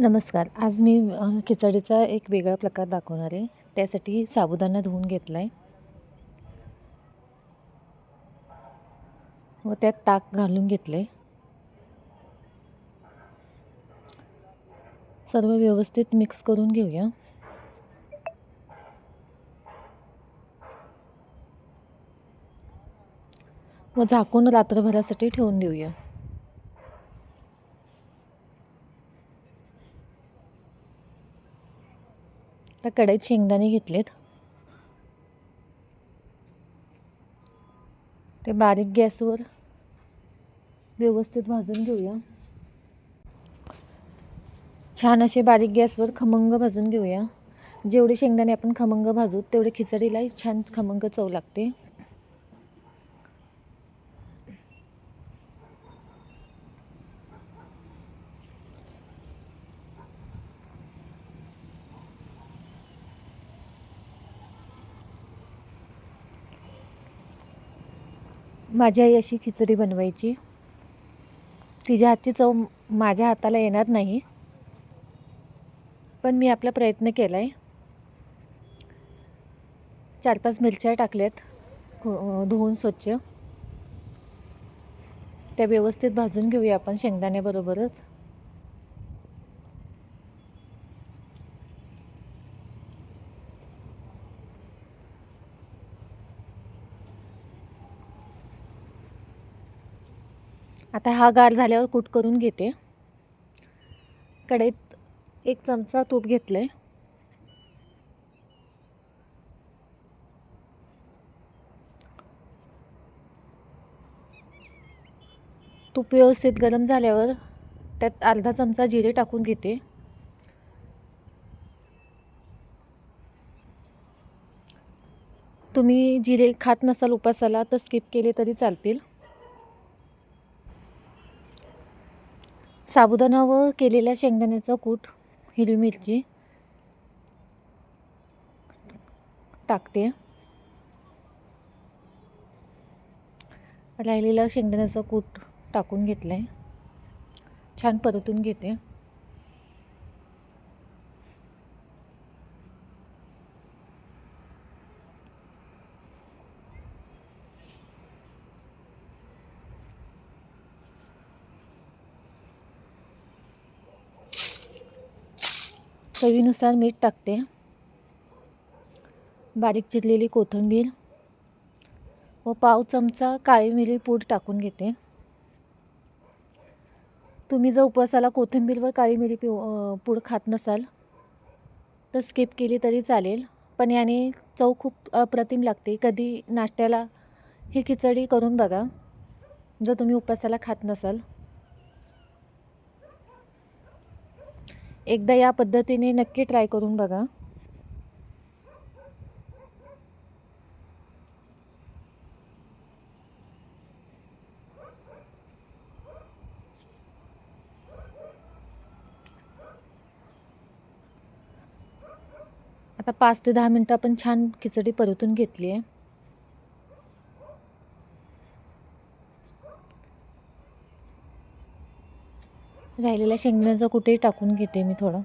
नमस्कार. आज मी खिचडीचा एक वेगळा प्रकार दाखवणार आहे. त्यासाठी साबुदाणा धुवून घेतला आहे व त्यात ताक घालून घेतलं आहे सर्व व्यवस्थित मिक्स करून घेऊया. व झाकून रात्रभरासाठी ठेवून देऊया. आता कढईत शेंगदाणे घेतलेत. ते बारीक गॅसवर व्यवस्थित भाजून घेऊया. छान असे बारीक गॅसवर खमंग भाजून घेऊया. जेवढे शेंगदाणे आपण खमंग भाजू तेवढे खिचडीलाही छान खमंग चव लागते. माझी आई अशी खिचडी बनवायची. तिच्या हातची चव माझ्या हाताला येणार नाही. पण मी आपला प्रयत्न केला आहे चार पाच मिरच्या टाकल्यात. धुवून स्वच्छ. त्या व्यवस्थित भाजून घेऊया आपण शेंगदाण्याबरोबरच आता हा गार झाल्यावर कूट करून घेते. कढईत एक चमचा तूप घेतलं आहे तूप व्यवस्थित गरम झाल्यावर त्यात अर्धा चमचा जिरे टाकून घेते. तुम्ही जिरे खात नसाल उपासाला तर स्किप केले तरी चालतील. साबुदाणा व केलेल्या शेंगदाण्याचा कूट हिरवी मिरची टाकते. राहिलेला शेंगदाण्याचा कूट टाकून घेतला आहे छान परतून घेते. चवीनुसार मीठ टाकते. बारीक चिरलेली कोथिंबीर व पाव चमचा काळी मिरी पूड टाकून घेते. तुम्ही जर उपवासाला कोथिंबीर व काळी मिरी पिऊ पूड खात नसाल तर स्किप केली तरी चालेल. पण याने चव खूप अप्रतिम लागते. कधी नाश्त्याला ही खिचडी करून बघा. जर तुम्ही उपवासाला खात नसाल एकदा या पद्धतीने नक्की ट्राय करून बघा. आता पाच ते दहा मिनटं आपण छान खिचडी परतून घेतली आहे राहिलेल्या शेंगदाण्याचं कुठेही टाकून घेते मी थोडं.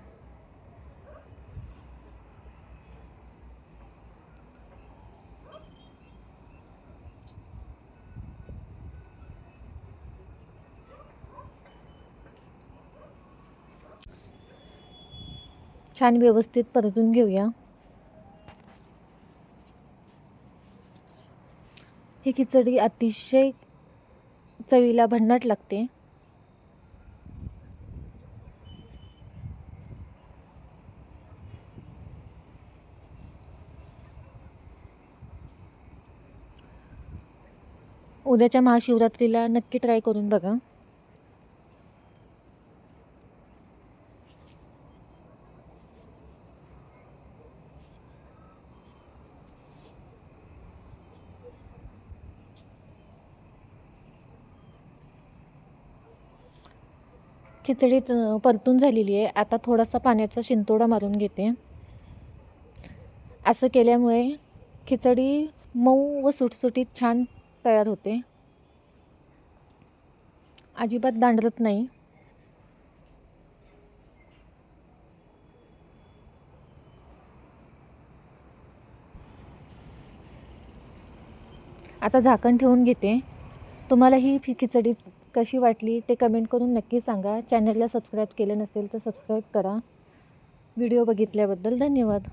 छान व्यवस्थित परतून घेऊया. ही खिचडी अतिशय चवीला भन्नाट लागते. उद्याच्या महाशिवरात्रीला नक्की ट्राय करून बघा. खिचडी परतून झालेली आहे. आता थोडासा पाण्याचा शिंतोडा मारून घेते. असं केल्यामुळे खिचडी मऊ व सुटसुटीत छान तयार होते. अजिबात दांडरत नाही. आता झाकण ठेवून घेते. तुम्हाला ही फी खिचडी कशी वाटली ते कमेंट करून नक्की सांगा. चॅनलला सबस्क्राईब केलं नसेल तर सबस्क्राईब करा. व्हिडिओ बघितल्याबद्दल धन्यवाद.